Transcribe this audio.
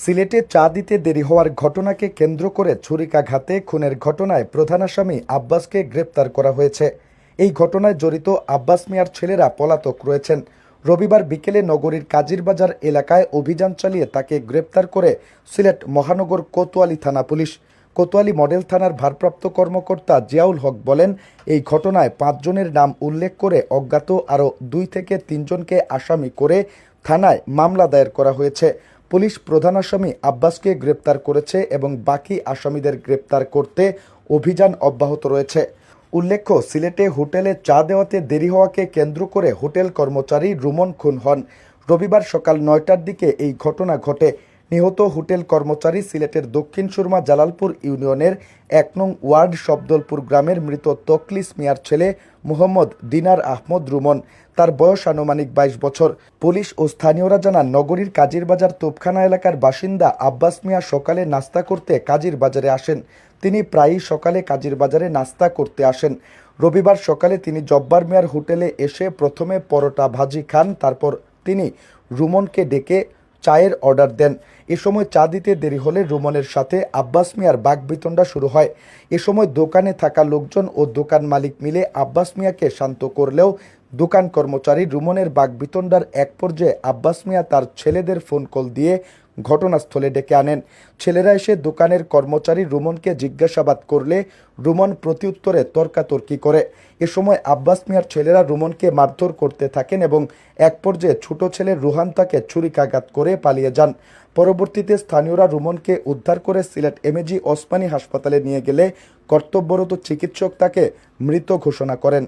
সিলেটে চা দিতে দেরি হওয়ার ঘটনাকে কেন্দ্র করে ছুরিকাঘাতে খুনের ঘটনায় প্রধান আসামি আব্বাসকে গ্রেপ্তার করা হয়েছে। এই ঘটনায় জড়িত আব্বাস মিয়ার ছেলেরা পলাতক রয়েছেন। রবিবার বিকেলে নগরীর কাজিরবাজার এলাকায় অভিযান চালিয়ে তাকে গ্রেপ্তার করে সিলেট মহানগর কোতোয়ালি থানা পুলিশ। কোতোয়ালি মডেল থানার ভারপ্রাপ্ত কর্মকর্তা জিয়াউল হক বলেন, এই ঘটনায় পাঁচজনের নাম উল্লেখ করে অজ্ঞাত আরও দুই থেকে তিনজনকে আসামি করে থানায় মামলা দায়ের করা হয়েছে। পুলিশ প্রধান আসামি আব্বাসকে গ্রেপ্তার করেছে এবং বাকি আসামিদের গ্রেপ্তার করতে অভিযান অব্যাহত রয়েছে। উল্লেখ্য, সিলেটে হোটেলে চা দেওয়াতে দেরি হওয়াকে কেন্দ্র করে হোটেল কর্মচারী রুমন খুন হন। রবিবার সকাল নয়টার দিকে এই ঘটনা ঘটে। নিহত হোটেল কর্মচারী সিলেটের দক্ষিণ সুরমা জালালপুর ইউনিয়নের এক নং ওয়ার্ড শব্দলপুর গ্রামের মৃত তকলিস মিয়ার ছেলে মোহাম্মদ দিনার আহমদ রুমন। তার বয়স আনুমানিক বাইশ বছর। পুলিশ ও স্থানীয়রা জানান, নগরীর কাজিরবাজার তোপখানা এলাকার বাসিন্দা আব্বাস মিয়া সকালে নাস্তা করতে কাজির বাজারে আসেন। তিনি প্রায়ই সকালে কাজির বাজারে নাস্তা করতে আসেন। রবিবার সকালে তিনি জব্বার মিয়ার হোটেলে এসে প্রথমে পরোটা ভাজি খান, তারপর তিনি রুমনকে ডেকে চায়ের অর্ডার দেন। এ সময় চা দিতে দেরি হলে রুমনের সাথে আব্বাস মিয়ার বাগবিতণ্ডা শুরু হয়। এ সময় দোকানে থাকা লোকজন ও দোকান মালিক মিলে আব্বাস মিয়াকে শান্ত করলেও দোকান কর্মচারী রুমনের বাগবিতণ্ডার এক পর্যায়ে আব্বাস মিয়া তার ছেলেদের ফোন কল দিয়ে ঘটনাস্থলে ডেকে আনেন। ছেলেরা এসে দোকানের কর্মচারী রুমনকে জিজ্ঞাসাবাদ করলে রুমন প্রত্যুত্তরে তর্কাতর্কি করে। এ সময় আব্বাস মিয়ার ছেলেরা রুমনকে মারধর করতে থাকেন এবং এক পর্যায়ে ছোট ছেলে রুহান তাকে ছুরিকাঘাত করে পালিয়ে যান। পরবর্তীতে স্থানীয়রা রুমনকে উদ্ধার করে সিলেট এমএজি ওসমানী হাসপাতালে নিয়ে গেলে কর্তব্যরত চিকিৎসক তাকে মৃত ঘোষণা করেন।